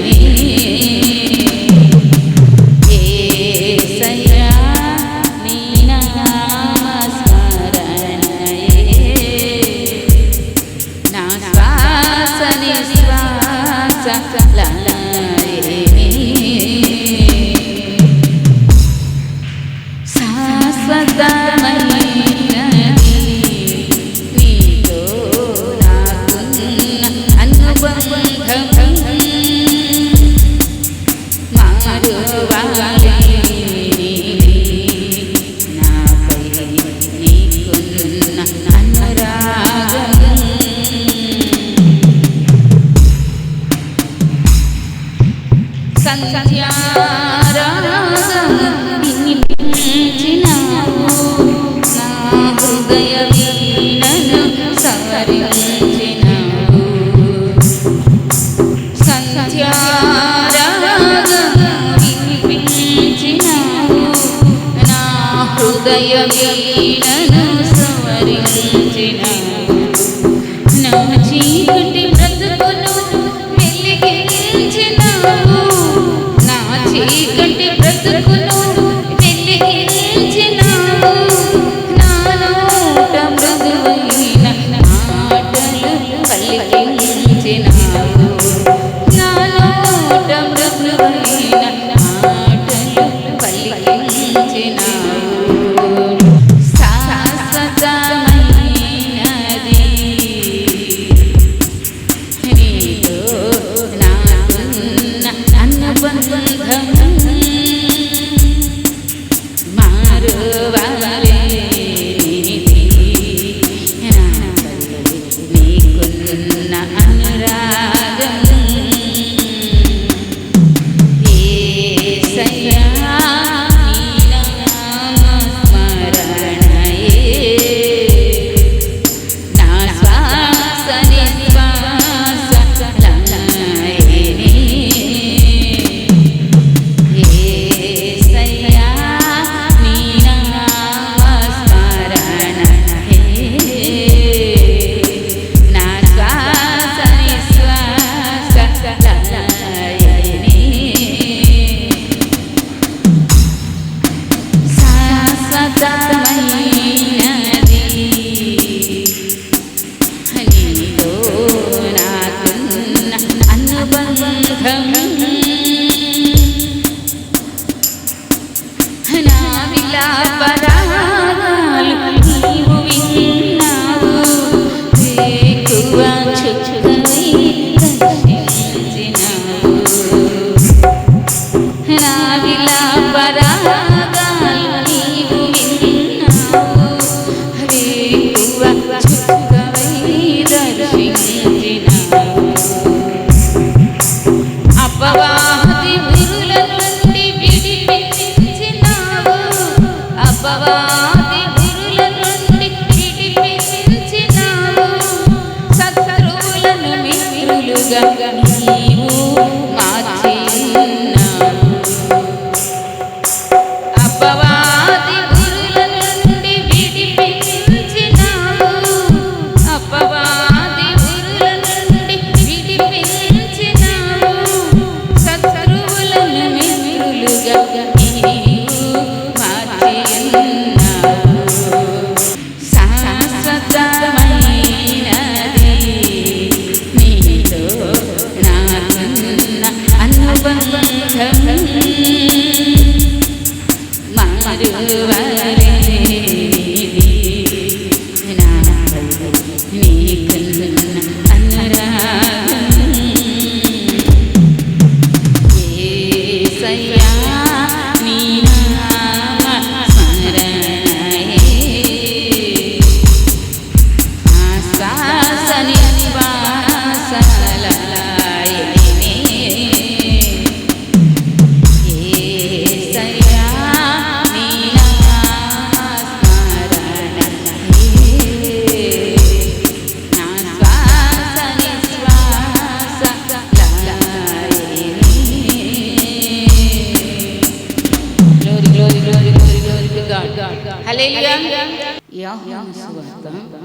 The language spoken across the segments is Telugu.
baby. Ram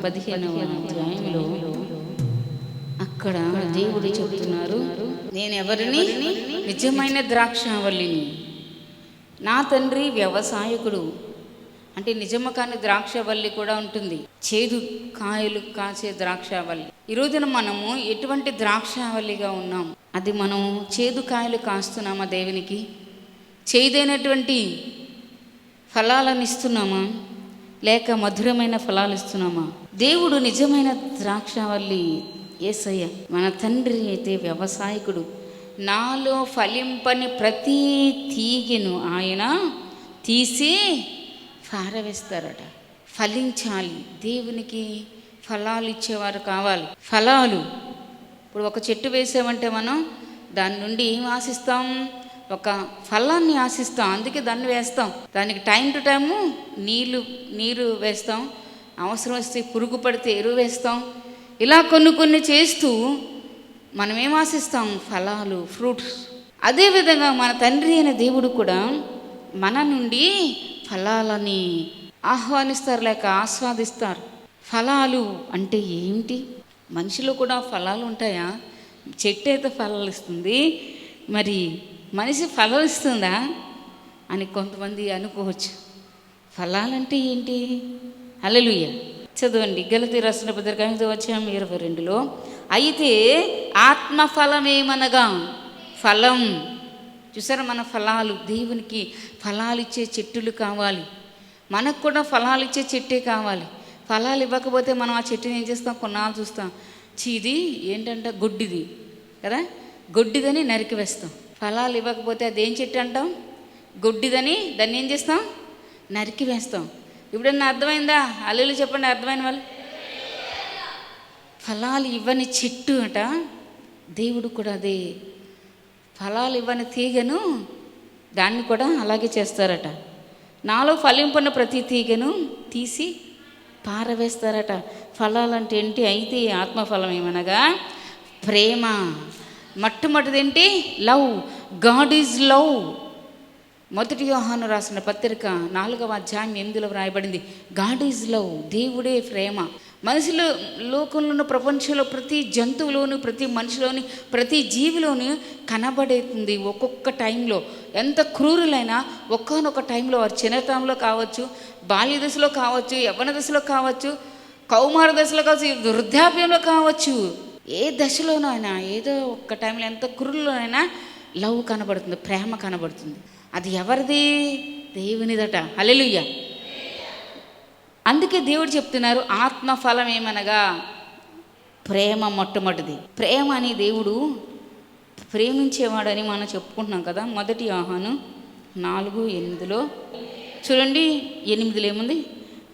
పదిహేనవ అధ్యాయంలో అక్కడ దేవుడు చెప్తున్నారు నేను ఎవరిని నిజమైన ద్రాక్షావల్లిని. నా తండ్రి వ్యవసాయకుడు. అంటే నిజమ కాని ద్రాక్షవల్లి కూడా ఉంటుంది. చేదు కాయలు కాసే ద్రాక్షావల్లి. ఈ రోజున మనము ఎటువంటి ద్రాక్షావల్లిగా ఉన్నాం? అది మనం చేదు కాయలు కాస్తున్నామా దేవునికి? చేదైనటువంటి ఫలాలను ఇస్తున్నామా? లేక మధురమైన ఫలాలు ఇస్తున్నామా? దేవుడు నిజమైన ద్రాక్షావల్లి ఏసయ్య మన తండ్రి అయితే వ్యవసాయకుడు. నాలో ఫలింపని ప్రతి తీగెను ఆయన తీసి పారవేస్తారట. ఫలించాలి. దేవునికి ఫలాలు ఇచ్చేవారు కావాలి. ఫలాలు. ఇప్పుడు ఒక చెట్టు వేసామంటే మనం దాని నుండి ఏం ఆశిస్తాం? ఒక ఫలాన్ని ఆశిస్తాం. అందుకే దాన్ని వేస్తాం. దానికి టైం టు టైము నీళ్ళు నీరు వేస్తాం. అవసరం వస్తే పురుగు పడితే ఎరువు వేస్తాం. ఇలా కొన్ని కొన్ని చేస్తూ మనం ఏం ఆశిస్తాం? ఫలాలు ఫ్రూట్స్. అదేవిధంగా మన తండ్రి అయిన దేవుడు కూడా మన నుండి ఫలాలని ఆహ్వానిస్తారు లేక ఆస్వాదిస్తారు. ఫలాలు అంటే ఏమిటి మనిషిలో కూడా ఫలాలు ఉంటాయా? చెట్టు అయితే ఫలాలు ఇస్తుంది. మరి మనిషి ఫలం ఇస్తుందా? అని కొంతమంది అనుకోవచ్చు. ఫలాలంటే ఏంటి? అలలుయ్య చదవండి. గలతి రాసిన పత్రిక ఐదో వచ్చాము ఇరవై రెండులో అయితే ఆత్మఫలమేమనగా? ఫలం. చూసారా మన ఫలాలు? దేవునికి ఫలాలు ఇచ్చే చెట్టులు కావాలి. మనకు కూడా ఫలాలు ఇచ్చే చెట్టే కావాలి. ఫలాలు ఇవ్వకపోతే మనం ఆ చెట్టుని ఏం చేస్తాం? కొన్నాళ్ళు చూస్తాం. చీది ఏంటంటే గొడ్డిది కదా? గొడ్డిదని నరికి వేస్తాం. ఫలాలు ఇవ్వకపోతే అది ఏం చెట్టు అంటాం? గొడ్డిదని దాన్ని ఏం చేస్తాం? నరికి వేస్తాం. ఇప్పుడన్నా అర్థమైందా? అల్లులు చెప్పండి అర్థమైన వాళ్ళు? ఫలాలు ఇవ్వని చెట్టు అట. దేవుడు కూడా అదే. ఫలాలు ఇవ్వని తీగను దాన్ని కూడా అలాగే చేస్తారట. నాలో ఫలింపున్న ప్రతి తీగను తీసి పారవేస్తారట. ఫలాలంటే ఏంటి? అయితే ఆత్మఫలం ఏమనగా ప్రేమ. మొట్టమొదటిదేంటి లవ్. God is love. మొదటి యోహాను రాసిన పత్రిక నాలుగవ అధ్యాయం ఎనిమిదిలో వ్రాయబడింది. గాడ్ ఈజ్ లవ్ దేవుడే ప్రేమ. మనుషులు లోకంలో ఉన్న ప్రపంచంలో ప్రతి జంతువులోను ప్రతి మనిషిలోని ప్రతి జీవిలోని కనబడేతుంది ఒక్కొక్క టైంలో. ఎంత క్రూరులైనా ఒక్కనొక టైంలో వారు చిన్నతనంలో కావచ్చు బాల్య దశలో కావచ్చు యవ్వన దశలో కావచ్చు కౌమార దశలో కావచ్చు వృద్ధాప్యంలో కావచ్చు. ఏ దశలోనైనా ఏదో ఒక్క టైంలో ఎంత క్రూరులోనైనా లవ్ కనబడుతుంది ప్రేమ కనబడుతుంది. అది ఎవరిది? దేవునిదట. హలెలుయ్య అందుకే దేవుడు చెప్తున్నారు ఆత్మఫలం ఏమనగా ప్రేమ మొట్టమొదటిది. ప్రేమ అని దేవుడు ప్రేమించేవాడని మనం చెప్పుకుంటున్నాం కదా మొదటి ఆహాను నాలుగు ఎనిమిదిలో. చూడండి ఎనిమిదిలో ఏముంది?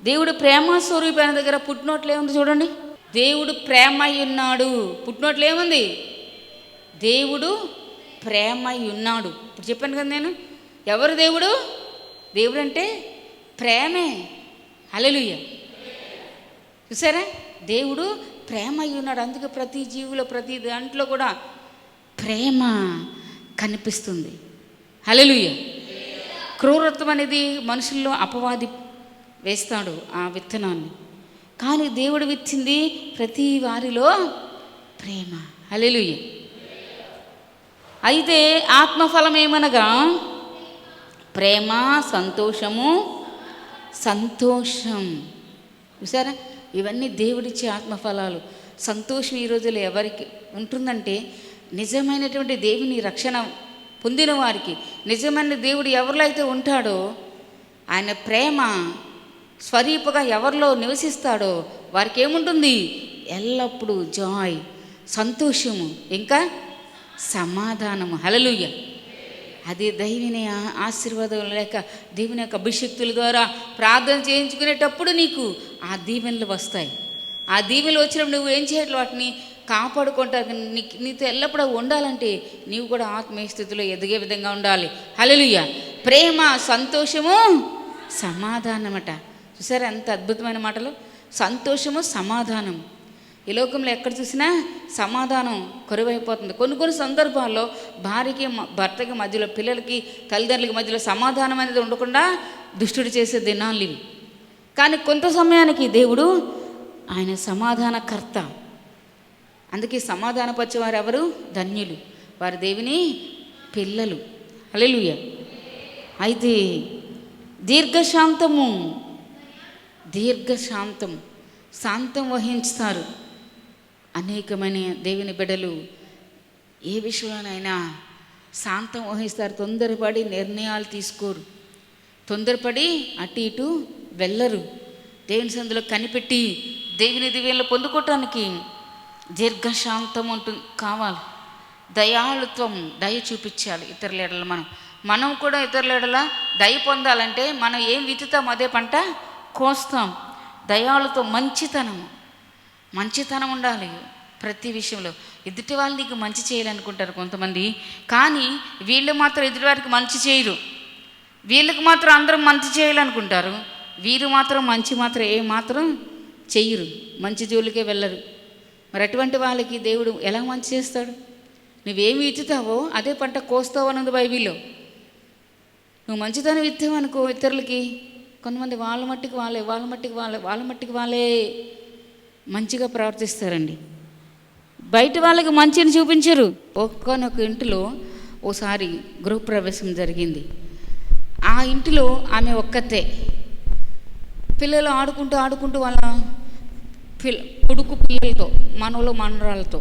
దేవుడు ప్రేమ స్వరూపైన దగ్గర పుట్టినోట్లు ఏముంది చూడండి? దేవుడు ప్రేమ ఉన్నాడు. పుట్టినోట్లు ఏముంది? దేవుడు ప్రేమ ఉన్నాడు. ఇప్పుడు చెప్పాను కదా నేను ఎవరు దేవుడు? దేవుడు అంటే ప్రేమే. అలలుయ్య చూసారా? దేవుడు ప్రేమ అయి ఉన్నాడు. అందుకే ప్రతి జీవులో ప్రతి దాంట్లో కూడా ప్రేమ కనిపిస్తుంది. అలలుయ్య క్రూరత్వం అనేది మనుషుల్లో అపవాది వేస్తాడు ఆ విత్తనాన్ని. కానీ దేవుడు విచ్చింది ప్రతి వారిలో ప్రేమ. అలెలుయ్య అయితే ఆత్మఫలం ఏమనగా? ప్రేమ సంతోషము సంతోషం. చూసారా? ఇవన్నీ దేవుడిచ్చే ఆత్మఫలాలు. సంతోషం ఈ రోజుల్లో ఎవరికి ఉంటుందంటే నిజమైనటువంటి దేవుని రక్షణ పొందిన వారికి నిజమైన దేవుడు ఎవరిలో అయితే ఉంటాడో ఆయన ప్రేమ స్వరూపగా ఎవరిలో నివసిస్తాడో వారికి ఏముంటుంది ఎల్లప్పుడూ జాయ్ సంతోషము ఇంకా సమాధానము. హలలుయ్య అది దైవిని ఆశీర్వాదం లేక దేవుని యొక్క అభిషక్తుల ద్వారా ప్రార్థన చేయించుకునేటప్పుడు నీకు ఆ దీవెనలు వస్తాయి. ఆ దీవెనలు వచ్చినప్పుడు నువ్వు ఏం చేయట్లు వాటిని కాపాడుకుంటా నీకు నీతో ఎల్లప్పుడూ ఉండాలంటే నీవు కూడా ఆత్మీయ స్థితిలో ఎదిగే విధంగా ఉండాలి. హల్లెలూయా. ప్రేమ సంతోషము సమాధానమట. చూసారా ఎంత అద్భుతమైన మాటలు? సంతోషము సమాధానం ఈ లోకంలో ఎక్కడ చూసినా సమాధానం కరువైపోతుంది. కొన్ని కొన్ని సందర్భాల్లో భార్యకి మ- భర్తకి మధ్యలో పిల్లలకి తల్లిదండ్రులకి మధ్యలో సమాధానం అనేది ఉండకుండా దుష్టుడు చేసే దినాలు ఇవి. కానీ కొంత సమయానికి దేవుడు ఆయన సమాధానకర్త. అందుకే సమాధానపరిచేవారు ఎవరు? ధన్యులు. వారి దేవుని పిల్లలు. అలెలుయ అయితే దీర్ఘశాంతము దీర్ఘశాంతం శాంతం వహించుతారు. అనేకమైన దేవుని బిడ్డలు ఏ విషయంలోనైనా శాంతం వహిస్తారు. తొందరపడి నిర్ణయాలు తీసుకోరు. తొందరపడి అటు ఇటు వెళ్ళరు. దేవుని సందులో కనిపెట్టి దేవుని దివ్యంలో పొందుకోవటానికి దీర్ఘశాంతం ఉంటుంది కావాలి. దయాళుత్వం దయ చూపించాలి ఇతరుల ఎడల మనం. మనం కూడా ఇతరుల ఎడల దయ పొందాలంటే మనం ఏం విత్తుతాం అదే పంట కోస్తాం. దయాళుతో మంచితనము మంచితనం ఉండాలి ప్రతి విషయంలో. ఎదుటి వాళ్ళు నీకు మంచి చేయాలనుకుంటారు కొంతమంది. కానీ వీళ్ళు మాత్రం ఎదుటి వారికి మంచి చేయరు. వీళ్ళకి మాత్రం అందరం మంచి చేయాలనుకుంటారు. వీరు మాత్రం మంచి మాత్రం ఏ మాత్రం చెయ్యరు. మంచి జోలికే వెళ్ళరు. మరి అటువంటి వాళ్ళకి దేవుడు ఎలా మంచి చేస్తాడు? నువ్వేమి ఇచ్చుతావో అదే పంట కోస్తావు అన్నది బైబిల్లో. నువ్వు మంచితనం ఇస్తావనుకో ఇతరులకి. కొంతమంది వాళ్ళ మట్టికి వాళ్ళే వాళ్ళ మట్టికి వాళ్ళే వాళ్ళ మట్టికి వాళ్ళే. మంచిగా ప్రవర్తిస్తారండి. బయట వాళ్ళకి మంచిని చూపించరు. ఒక్కనొక ఇంటిలో ఓసారి గృహప్రవేశం జరిగింది. ఆ ఇంటిలో ఆమె ఒక్కతే. పిల్లలు ఆడుకుంటూ ఆడుకుంటూ వాళ్ళ పిల్ల కొడుకు పిల్లలతో మనవలు మనరాలతో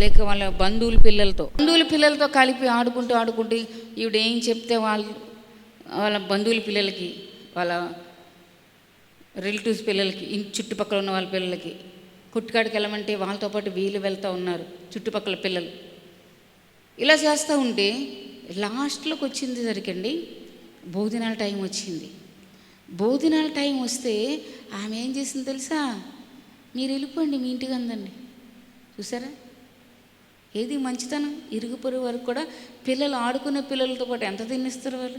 లేక వాళ్ళ బంధువుల పిల్లలతో బంధువుల పిల్లలతో కలిపి ఆడుకుంటూ ఆడుకుంటూ ఈవిడ ఏం చెప్తే వాళ్ళు వాళ్ళ బంధువుల పిల్లలకి వాళ్ళ రిలేటివ్స్ పిల్లలకి ఇంటి చుట్టుపక్కల ఉన్న వాళ్ళ పిల్లలకి కుట్టుకాడికి వెళ్ళమంటే వాళ్ళతో పాటు వీళ్ళు వెళ్తూ ఉన్నారు చుట్టుపక్కల పిల్లలు. ఇలా చేస్తూ ఉంటే లాస్ట్లోకి వచ్చింది సరికండి భోజనాల టైం వచ్చింది. భోజనాల టైం వస్తే ఆమె ఏం చేసింది తెలుసా? మీరు వెళ్ళిపోండి మీ ఇంటికి అందండి చూసారా? ఏది మంచితనం? ఇరుగు పొరుగు వరకు కూడా పిల్లలు ఆడుకునే పిల్లలతో పాటు ఎంత తినిస్తారు వాళ్ళు?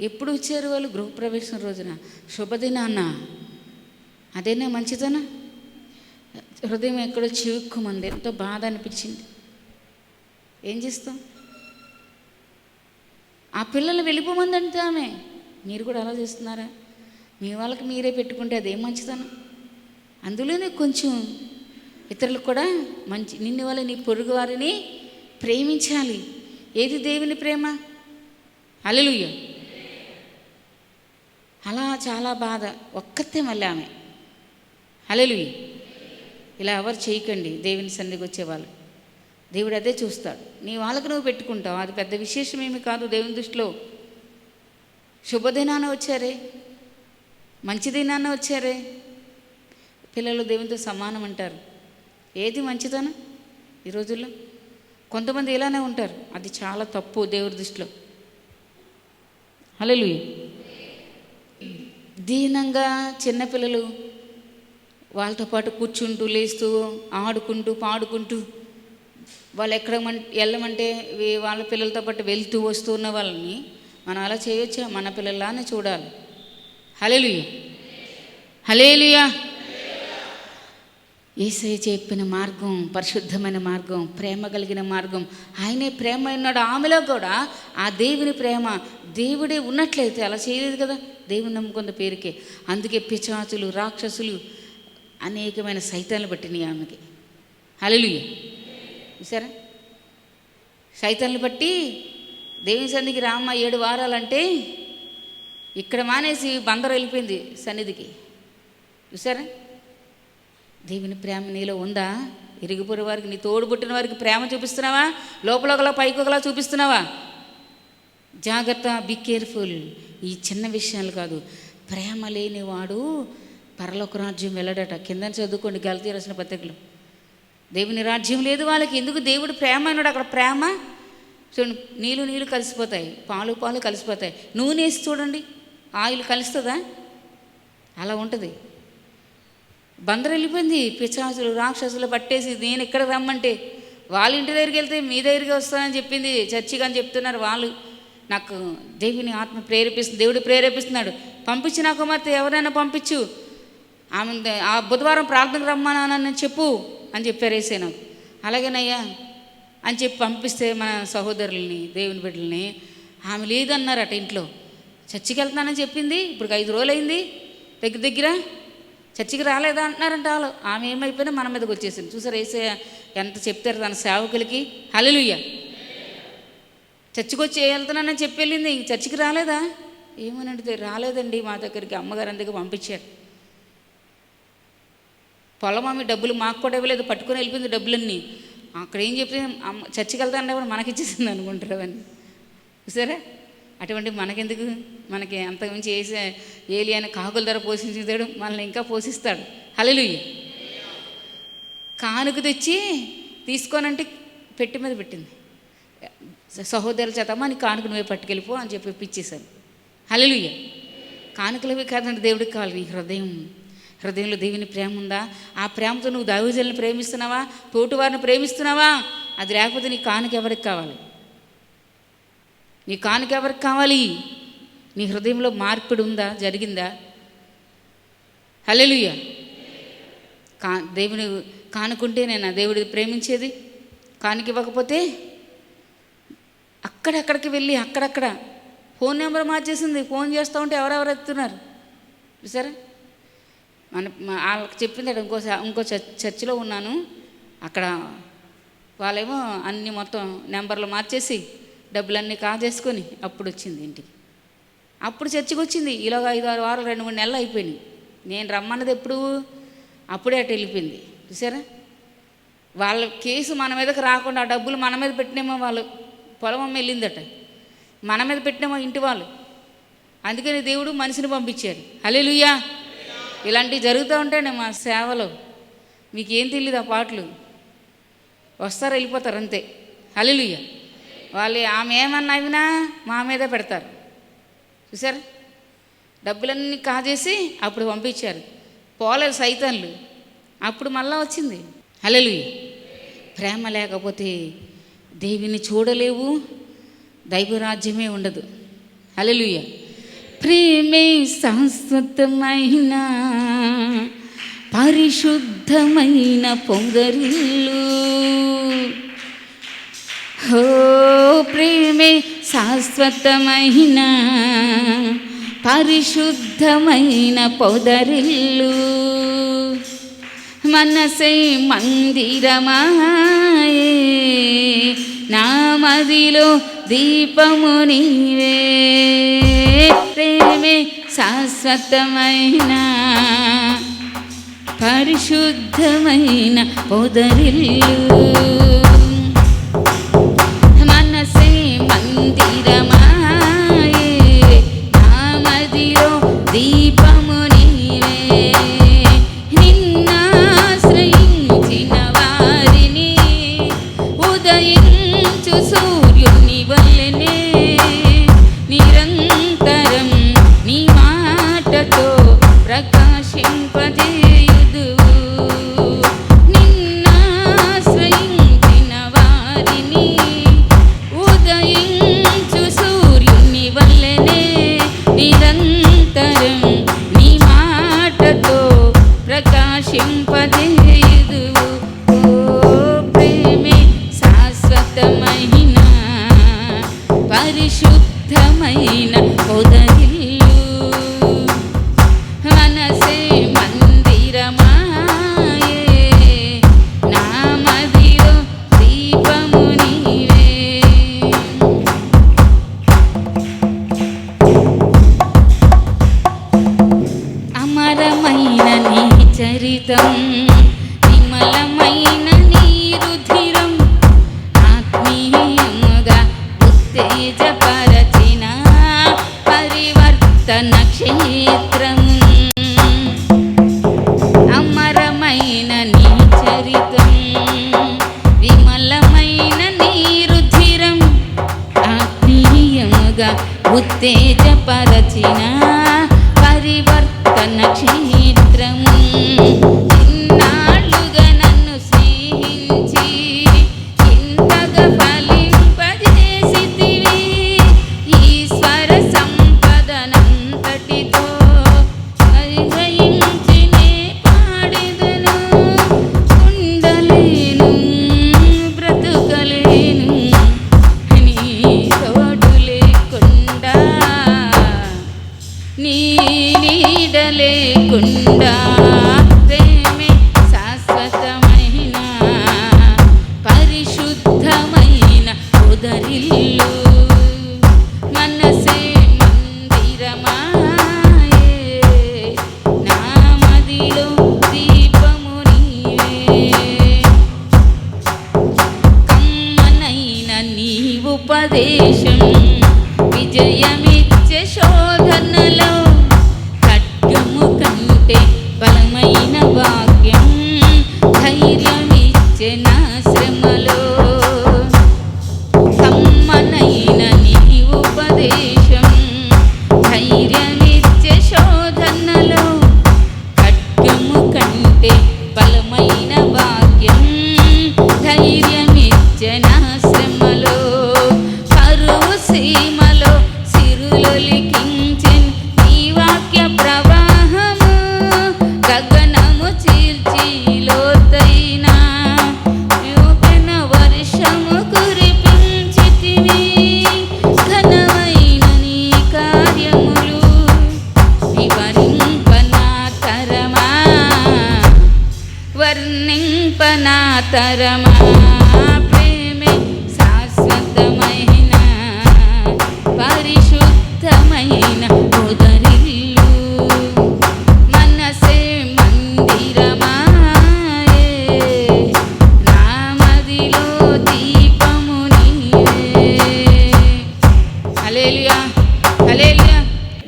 ఎప్పుడు వచ్చారు వాళ్ళు గృహప్రవేశం రోజున? శుభదినాన్న అదేనా మంచితనం? హృదయం ఎక్కడో చివుక్కుమంది. ఎంతో బాధ అనిపించింది. ఏం చేస్తాం? ఆ పిల్లలు వెళ్ళిపోమందంటే ఆమె. మీరు కూడా అలా చేస్తున్నారా? మీ వాళ్ళకి మీరే పెట్టుకుంటే అదేం మంచిదనం అందులోనే కొంచెం ఇతరులకు కూడా మంచి నిన్ను వాళ్ళ నీ పొరుగు వారిని ప్రేమించాలి. ఏది దేవుని ప్రేమ? అలలుయ్య అలా చాలా బాధ. ఒక్కతే మళ్ళీ ఆమె. అలలుయ్య ఇలా ఎవరు చేయకండి దేవుని సన్నిధికి వచ్చేవాళ్ళు. దేవుడు అదే చూస్తాడు. నీ వాళ్ళకు నువ్వు పెట్టుకుంటావు. అది పెద్ద విశేషమేమి కాదు. దేవుని దృష్టిలో శుభదినాన వచ్చారే? మంచి దినాన వచ్చారే? పిల్లలు దేవునితో సమానం అంటారు. ఏది మంచిదనం? ఈ రోజుల్లో కొంతమంది ఇలానే ఉంటారు. అది చాలా తప్పు దేవుడి దృష్టిలో. హలో దీనంగా చిన్నపిల్లలు వాళ్ళతో పాటు కూర్చుంటూ లేస్తూ ఆడుకుంటూ పాడుకుంటూ వాళ్ళు ఎక్కడ వెళ్ళమంటే వాళ్ళ పిల్లలతో పాటు వెళ్తూ వస్తూ ఉన్న వాళ్ళని మనం అలా చేయొచ్చా? మన పిల్లలానే చూడాలి. హలేలుయ హలేలుయా ఏసయ్య చెప్పిన మార్గం పరిశుద్ధమైన మార్గం ప్రేమ కలిగిన మార్గం. ఆయనే ప్రేమ ఉన్నాడు ఆమెలో కూడా ఆ దేవుని ప్రేమ. దేవుడే ఉన్నట్లయితే అలా చేయలేదు కదా? దేవుని నమ్ముకున్న పేరుకే. అందుకే పిచాచులు రాక్షసులు అనేకమైన సైతాన్లు పట్టినాయి ఆమెకి. హలలుయ్య చూసారా సైతాన్లు బట్టి దేవుని సన్నిధికి రామ్మ ఏడు వారాలంటే ఇక్కడ మానేసి బందరు వెళ్ళిపోయింది సన్నిధికి. చూసారా దేవుని ప్రేమ నీలో ఉందా? ఇరుగుపొరి వారికి నీ తోడు పుట్టిన వారికి ప్రేమ చూపిస్తున్నావా? లోపల ఒకలా పైకి ఒకలా చూపిస్తున్నావా? జాగ్రత్త బీ కేర్ఫుల్ ఈ చిన్న విషయాలు కాదు. ప్రేమ లేనివాడు పరలోక రాజ్యం వెళ్ళడట. కింద చదువుకోండి గలతీ రాసిన పత్రికలు. దేవుని రాజ్యం లేదు వాళ్ళకి. ఎందుకు దేవుడు ప్రేమ అన్నాడు అక్కడ? ప్రేమ? చూడండి నీళ్ళు నీళ్ళు కలిసిపోతాయి పాలు పాలు కలిసిపోతాయి. నూనె వేసి చూడండి ఆయిల్ కలుస్తుందా? అలా ఉంటుంది. బందరు వెళ్ళిపోయింది పిచ్చాసులు రాక్షసులు పట్టేసి నేను ఇక్కడ రమ్మంటే వాళ్ళ ఇంటి దగ్గరికి వెళ్తే మీ దగ్గరికి వస్తానని చెప్పింది చర్చిగా అని చెప్తున్నారు వాళ్ళు. నాకు దేవుని ఆత్మ ప్రేరేపిస్తుంది దేవుడు ప్రేరేపిస్తున్నాడు. పంపించి కుమార్తె ఎవరైనా పంపించు. ఆమె ఆ బుధవారం ప్రార్థనకు రమ్మానని చెప్పు అని చెప్పారు వేసే నాకు అలాగేనయ్యా అని చెప్పి పంపిస్తే మన సహోదరుల్ని దేవుని బిడ్డల్ని ఆమె లేదన్నారట ఇంట్లో. చర్చికి వెళ్తున్నానని చెప్పింది ఇప్పుడు ఐదు రోజులు అయింది దగ్గర దగ్గర చర్చికి రాలేదా అంటున్నారంట వాళ్ళు ఆమె ఏమైపోయినా మన మీదకి వచ్చేసింది. చూసారు వేసే ఎంత చెప్తారు తన సేవకులకి? హలలుయ్య చర్చికి వచ్చి వెళ్తున్నానని చెప్పి వెళ్ళింది. ఇంక చర్చికి రాలేదా? ఏమనంటే రాలేదండి మా దగ్గరికి అమ్మగారు అందుకు పంపించారు. పొలం ఆమె డబ్బులు మాకు కూడా ఇవ్వలేదు పట్టుకొని వెళ్ళిపోయింది డబ్బులన్నీ. అక్కడ ఏం చెప్తే అమ్మ చర్చికి వెళ్తా అంటే కూడా మనకి ఇచ్చేసింది అనుకుంటారు అవన్నీ. చూసారా? అటువంటి మనకెందుకు? మనకి అంతకుమించి వేసే ఏలి అని కాకుల ధర పోషించుతాడు మనల్ని ఇంకా పోషిస్తాడు. హలలుయ్య కానుక తెచ్చి తీసుకోనంటే పెట్టి మీద పెట్టింది. సహోదరుల చేతమ్మా నీ కానుక నువ్వే పట్టుకెళ్ళిపో అని చెప్పి పిచ్చేశాను హలలుయ్య కానుకలవి కాదండి దేవుడికి కావాలి నీ హృదయం. హృదయంలో దేవుని ప్రేమ ఉందా? ఆ ప్రేమతో నువ్వు దైవజల్ని ప్రేమిస్తున్నావా? తోటివారిని ప్రేమిస్తున్నావా? అది లేకపోతే నీ కానుక ఎవరికి కావాలి? నీ కానుక ఎవరికి కావాలి? నీ హృదయంలో మార్పిడి ఉందా? జరిగిందా? హల్లెలూయా. కా దేవుని కానుకుంటే నేను దేవుడి ప్రేమించేది కానుక ఇవ్వకపోతే అక్కడక్కడికి వెళ్ళి అక్కడక్కడ ఫోన్ నెంబర్ మార్చేసింది. ఫోన్ చేస్తూ ఉంటే ఎవరెవరు ఎత్తున్నారు? సరే మన వాళ్ళకి చెప్పింది ఇంకో ఇంకో చర్చిలో ఉన్నాను. అక్కడ వాళ్ళేమో అన్ని మొత్తం నెంబర్లు మార్చేసి డబ్బులన్నీ కాజేసుకొని అప్పుడు వచ్చింది ఇంటికి. అప్పుడు చర్చికి వచ్చింది. ఈలోగా ఐదు ఆరు వారాలు రెండు మూడు నెలలు అయిపోయినాయి. నేను రమ్మన్నది ఎప్పుడు అప్పుడే అటు వెళ్ళిపోయింది. చూసారా? వాళ్ళ కేసు మన మీదకి రాకుండా ఆ డబ్బులు మన మీద పెట్టినేమో వాళ్ళు పొలం అమ్మ వెళ్ళిందట. మన మీద పెట్టినేమో ఇంటి వాళ్ళు. అందుకని దేవుడు మనిషిని పంపించారు హల్లెలూయా! ఇలాంటివి జరుగుతూ ఉంటాయండి మా సేవలో. మీకేం తెలియదు ఆ పాటలు. వస్తారు వెళ్ళిపోతారు అంతే. హల్లెలూయా. వాళ్ళు ఆమె ఏమన్నా అయినా మా మీద పెడతారు. చూసారు డబ్బులన్నీ కాజేసి అప్పుడు పంపించారు. పోలేదు సైతాన్లు. అప్పుడు మళ్ళా వచ్చింది. హల్లెలూయా. ప్రేమ లేకపోతే దేవిని చూడలేవు. దైవరాజ్యమే ఉండదు. హల్లెలూయా. ప్రేమే శాశ్వతమైన పరిశుద్ధమైన పొంగరిల్లు. హో ప్రేమే శాశ్వతమైన పరిశుద్ధమైన పొదరిల్లు. మనసే మందిరమాయే నా మదిలో దీపము నీవే ప్రేమే శాశ్వతమైన పరిశుద్ధమైన పొదరిల్లు.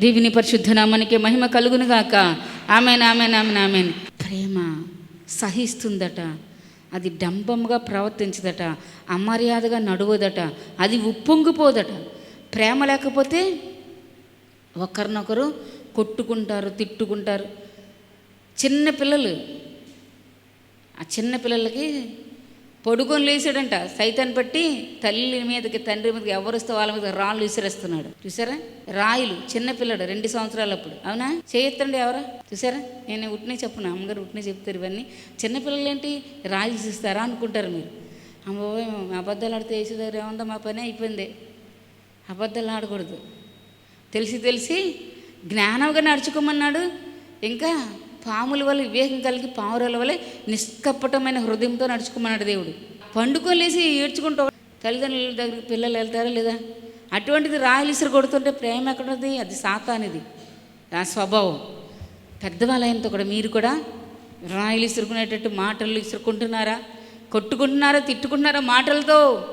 దేవుని పరిశుద్ధనామానికి మహిమ కలుగునుగాక ఆమెన్ ఆమెన్ ఆమెన్ ఆమెన్. ప్రేమ సహిస్తుందట. అది డంబముగా ప్రవర్తించదట. అమర్యాదగా నడువదట. అది ఉప్పొంగిపోదట. ప్రేమ లేకపోతే ఒకరినొకరు కొట్టుకుంటారు తిట్టుకుంటారు. చిన్న పిల్లలు. ఆ చిన్న పిల్లలకి పడుకొని లేచాడంట. సైతాన్ని బట్టి తల్లి మీదకి తండ్రి మీదకి ఎవరిస్తే వాళ్ళ మీద రాళ్ళు విసిరేస్తున్నాడు. చూసారా రాయిలు చిన్నపిల్లడు రెండు సంవత్సరాలు అప్పుడు. అవునా? చేయొత్తండి ఎవరా? చూసారా నేను ఉట్నే చెప్పను. అమ్మగారు ఉట్నే చెప్తారు ఇవన్నీ. చిన్నపిల్లలు ఏంటి? రాయి విసిస్తారా అనుకుంటారు మీరు. అమ్మో అబద్ధాలు ఆడితే వేసేదారు ఏముందో మా పని? అయిపోయింది. అబద్ధాలు ఆడకూడదు. తెలిసి తెలిసి జ్ఞానంగా నడుచుకోమన్నాడు. ఇంకా పాముల వల్ల వివేకం కలిగి పావురాల వల్ల నిష్కపటమైన హృదయంతో నడుచుకోమన్నాడు దేవుడు. పండుకోలేసి ఏడ్చుకుంటూ తల్లిదండ్రుల దగ్గరికి పిల్లలు వెళ్తారా లేదా? అటువంటిది రాయలు కొడుతుంటే ప్రేమ ఎక్కడది అది సాతానిది. ఆ స్వభావం. పెద్దవాళ్ళైనంత కూడా మీరు కూడా రాయలు ఇసురుకునేటట్టు మాటలు ఇసురుకుంటున్నారా? కొట్టుకుంటున్నారా? తిట్టుకుంటున్నారా మాటలతో?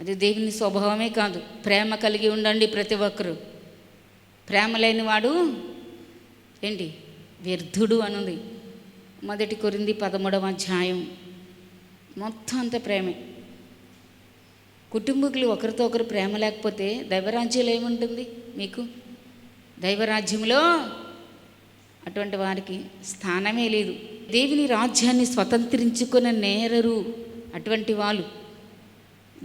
అది దేవుని స్వభావమే కాదు. ప్రేమ కలిగి ఉండండి ప్రతి ఒక్కరు. ప్రేమ లేని వాడు ఏంటి? వ్యర్థుడు అనుంది. మొదటి కొరింది పదమూడవ అధ్యాయం. మొత్తం అంత ప్రేమే. కుటుంబీకులు ఒకరితో ఒకరు ప్రేమ లేకపోతే దైవరాజ్యంలో ఏముంటుంది మీకు? దైవరాజ్యంలో అటువంటి వారికి స్థానమే లేదు. దేవుని రాజ్యాన్ని స్వతంత్రించుకున్న నేరరు అటువంటి వాళ్ళు.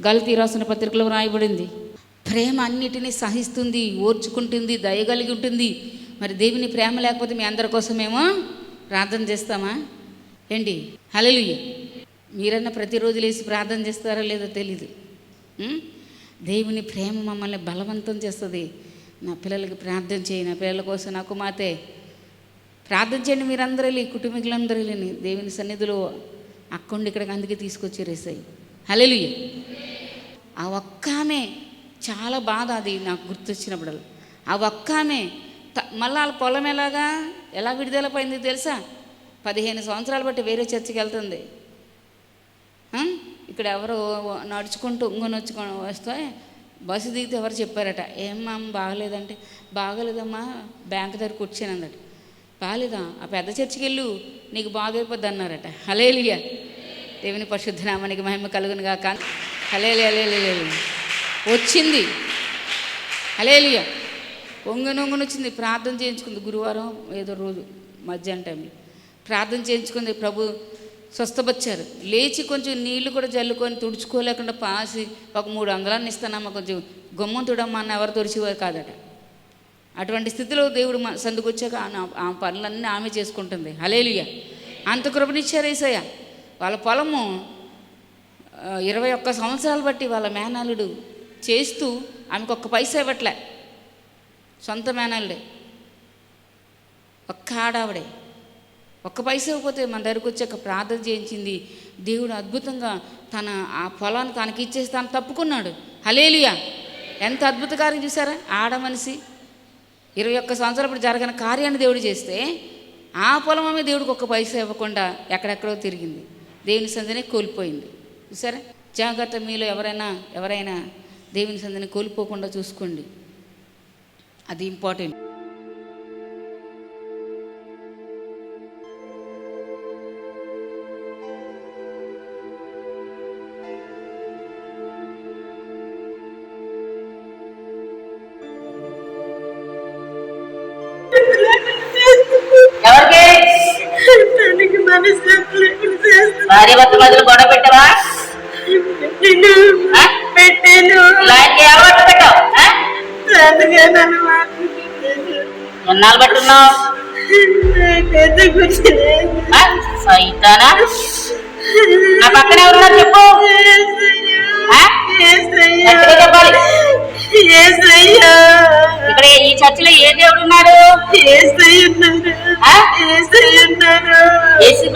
గలతీ రాసిన పత్రికలో రాయబడింది ప్రేమ అన్నిటినీ సహిస్తుంది ఓర్చుకుంటుంది దయగలిగి ఉంటుంది. మరి దేవుని ప్రేమ లేకపోతే మీ అందరి కోసమేమో ప్రార్థన చేస్తామా? ఏంటి? హలలుయ మీరన్నా ప్రతిరోజు లేచి ప్రార్థన చేస్తారో లేదో తెలీదు. దేవుని ప్రేమ మమ్మల్ని బలవంతం చేస్తుంది. నా పిల్లలకి ప్రార్థన చేయి నా పిల్లల కోసం నా కుమార్తె. ప్రార్థన చేయండి మీరందరూ వెళ్ళి కుటుంబీకులందరూ వెళ్ళి దేవుని సన్నిధిలో అక్కడి ఇక్కడికి అందుకే తీసుకొచ్చి రేసాయి హలెలుయ్య ఆ ఒక్క ఆమె చాలా బాధ అది నాకు గుర్తొచ్చినప్పుడు ఆ ఒక్క ఆమె మళ్ళా వాళ్ళ పొలం ఎలాగా? ఎలా విడుదలపోయింది తెలుసా? పదిహేను సంవత్సరాలు బట్టి వేరే చర్చికి వెళ్తుంది. ఇక్కడ ఎవరు నడుచుకుంటూ ఇంకొని వచ్చుకొని వస్తే బస్సు దిగితే ఎవరు చెప్పారట ఏమ్మా అమ్మ బాగలేదంటే. బాగలేదమ్మా బ్యాంక్ దగ్గర కూర్చొని అందట బాగలేదా ఆ పెద్ద చర్చికి వెళ్ళు నీకు బాగైపోద్ది అన్నారట. హలేలియా దేవుని పరిశుద్ధ నామానికి మహిమ కలుగును కాక హలేలి హలేలి వచ్చింది. హలేలియా ఒంగని వచ్చింది. ప్రార్థన చేయించుకుంది గురువారం ఏదో రోజు మధ్యాహ్నం టైంలో ప్రార్థన చేయించుకుంది. ప్రభు స్వస్థపరిచారు. లేచి కొంచెం నీళ్ళు కూడా జల్లుకొని తుడుచుకోలేకుండా పాసి ఒక మూడు వందలాన్ని ఇస్తానమ్మా కొంచెం గుమ్మం తుడమ్మా అన్న ఎవరు తొడిచేవారు కాదట. అటువంటి స్థితిలో దేవుడు మా సందుకు వచ్చాక ఆ- పనులన్నీ ఆమె చేసుకుంటుంది. హలేలుయ అంత కృపనిచ్చారు ఏసయ్య. వాళ్ళ పొలము ఇరవై ఒక్క సంవత్సరాలు బట్టి వాళ్ళ మేనాలుడు చేస్తూ ఆమెకు ఒక్క పైసా ఇవ్వట్లే. సొంత మేనల్లే ఒక్క ఆడావిడే. ఒక్క పైసా ఇవ్వకపోతే మన దగ్గరకు వచ్చాక ప్రార్థన చేయించింది. దేవుడు అద్భుతంగా తన ఆ పొలాన్ని తనకి ఇచ్చేసి తాను తప్పుకున్నాడు. హలేలియా ఎంత అద్భుత కార్యం చూసారా? ఆడ మనిషి ఇరవై ఒక్క సంవత్సరాలు జరగని కార్యాన్ని దేవుడు చేస్తే ఆ పొలం ఆమె దేవుడికి ఒక్క పైసా ఇవ్వకుండా ఎక్కడెక్కడో తిరిగింది. దేవుని సంధినే కోల్పోయింది. చూసారా? జాగ్రత్త మీలో ఎవరైనా ఎవరైనా దేవుని సందని కోల్పోకుండా చూసుకోండి. అది ఇంపార్టెంట్ ఎన్నాళ్ళు పట్టున్నావు సైతానా నా పక్కన ఉన్నారు చెప్పు చెప్పాలి ఇక్కడ ఈ చర్చిలో ఏ దేవుడు ఉన్నాడు ఉన్నారు. ఆ?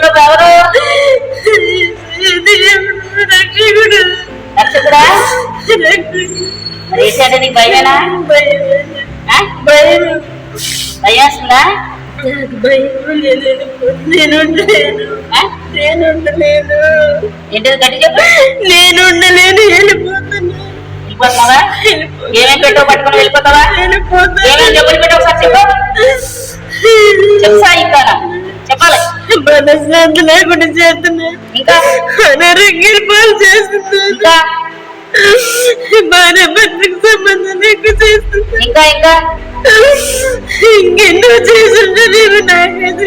ప్రభు ఎవరు యేసయ్య రక్షకుడు. రక్షకుడా రక్షకుడు. నీకు భయమేనా భయం. ఆ? భయం. భయేస్తుందా నాకు భయం లేదు. నేను ఉండలేను. ఆ? నేను ఉండలేను. ఏంటిది గట్టి చెప్పు. నేను ఉండలేను. వెళ్ళిపోతున్నా వెళ్ళిపోతున్నావా ఏమేమి పట్టుకొని వెళ్ళిపోతావా? వెళ్ళిపోతున్నా ఏమేమి డబ్బులు పెట్టావు ఒకసారి చెప్పు. చెప్పు సాయిస్తానా చెప్పాలి. మనశ్శాంతి లేకుండా చేస్తున్నా. ఇంకా? అనారోగ్యాలు పాలు చేస్తున్నా ఇంకా భార్య భర్తకు సంబంధం ఇంకా ఇంకా? ఇంకెన్నో నేను నాకైతే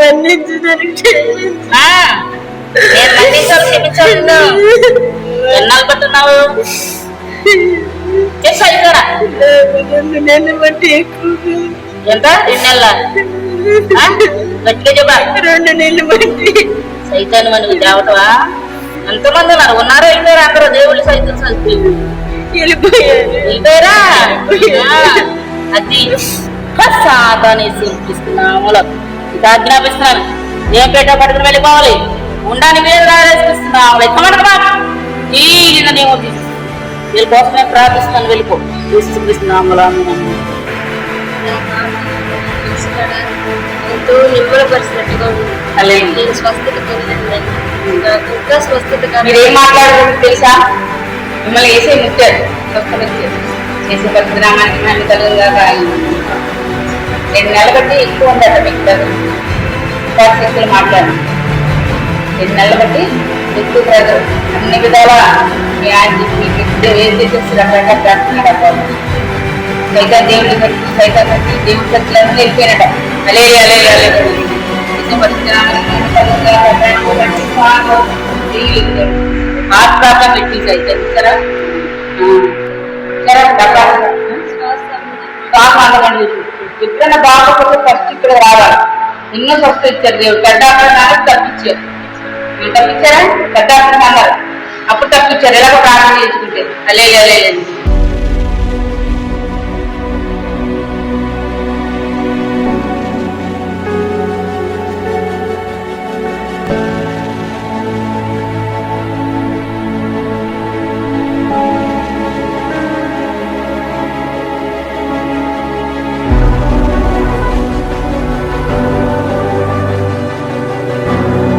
మన్నించడానికి. ఎన్నాళ్ళు పట్టున్నావు? నన్ను బట్టి ఎంత? రెండు నెలల. గట్టిగా చెప్పా రెండు నెలలు బట్టి. సైతాన్ని మనకు దేవతవా? ఎంతమంది ఉన్నారు? ఉన్నారో? వెళ్ళిపోయారు అందరూ దేవుళ్ళు సైతం వెళ్ళిపోయారు అది సాతాన్ని శిల్పిస్తున్నాములో ఇక ఆజ్ఞాపిస్తున్నాను. ఏం పేట పట్టుకుని వెళ్ళిపోవాలి. ఉండాని మీద ఈ నేను వీళ్ళ కోసమే ప్రార్థిస్తున్నాను. వెళ్ళిపో. తీసుకున్నాములో ఎంతో నిమ్మలపరిచినట్టుగా ఉంది. నేను స్వస్థత మీరు ఏం మాట్లాడుకుంటే తెలుసా? మిమ్మల్ని వేసే ముట్టారు స్వస్థత ఇచ్చారు. చేసే పరిశ్రమానికి మేము కలుగుగా రెండు నెలల బట్టి ఎక్కువ ఉండట మీకు పరిస్థితులు మాట్లాడు రెండు నెలల బట్టి ఎక్కువ ప్రజలు అన్ని విధాల మీ ఆయన మీకు ఇప్పుడు ఏం చేసేసి రకరకాల చేస్తున్నాడు సైతం దేవుడి బట్టి సైతం బట్టి దేవుడి ఖర్చులన్నీ వెళ్ళిపోయినట. అలే అలే అలే. హార్ట్ ప్రాబ్లం పెట్టి సైతం సరే సరే డబ్బా బాగా ఎప్పుడైనా బాగోకపోతే ఫస్ట్ ఇక్కడ రావాలి ఎన్నో ఫస్ట్ ఇచ్చారు దేవుడు పెద్దాపడ నాకు తప్పించారు మీరు తప్పించారా పెద్దాపడ అన్నారు అప్పుడు తప్పించారు ఎలాగో ప్రార్థన చేసుకుంటే అలే అలే